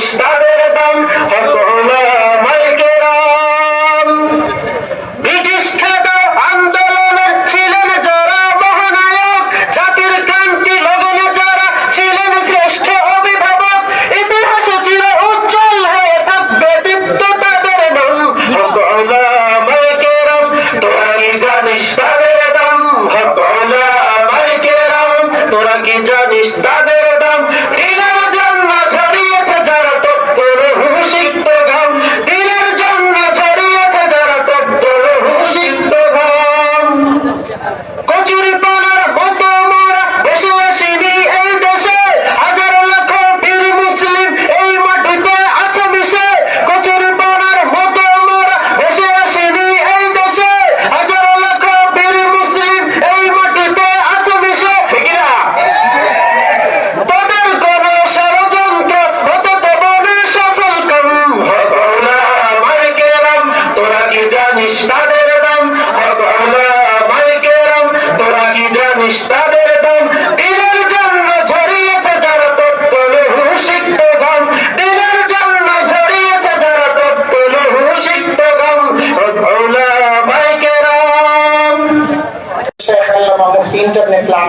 ফিরিস্তাদের দল জানিস তাদের দাম? মাইকেরাম তোরা কি জানিস তাদের দাম? দিনের জন্য ঝরিয়েছে যারা তত্ত্ব লহু সিক্ত গাম। দিনের জন্য ঝরিয়েছে যারা তত্ত্ব লহু সিক্ত গাম। মাইকেরাম ইন্টারনেট প্ল্যান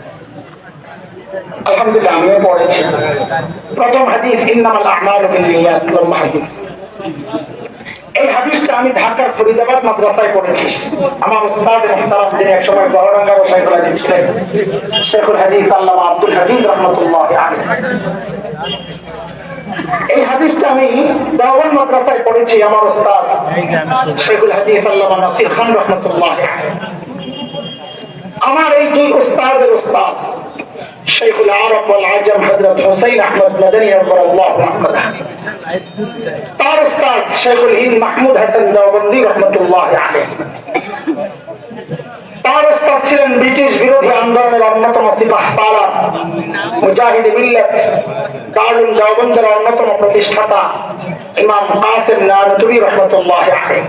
আলহামদুলিল্লাহ, আমিও পড়েছি। প্রথম হাদিস, ইন্নামাল আমালু লম্বা হাদিস। এই হাদিসটা আমি ঢাকার ফরিদাবাদ মাদ্রাসায় পড়েছি। আমার উস্তাদ মুহতারাম যিনি একসময় বড়ডাঙ্গা বসাই করে দিচ্ছিলেন শেখুল হাদিস আল্লামা আব্দুল হাদিস রহমতুল্লাহ এই হাদিসটা আমি দেওয়ান মাদ্রাসায় পড়েছি, আমার উস্তাদ শেখুল হাদিস আল্লামা নাসির খান রহমতুল্লাহ আমার এই দুই উস্তাদের উস্তাদ شيخ العرب والعجم حضرت حسين احمد مدني رضي الله عنه তার উস্তাদ শেখুল হিন্দ মাহমুদ হাসান দেওবন্দি রহমতুল্লাহ আলাইহি তার উস্তাদ ছিলেন ব্রিটিশ বিরোধী আন্দোলনের অন্যতম সিপাহ সালার মুজাহিদ মিল্লাত দারুল দেওবন্দের অন্যতম প্রতিষ্ঠাতা ইমাম কাসিম নানতুবি রহমতুল্লাহ আলাইহি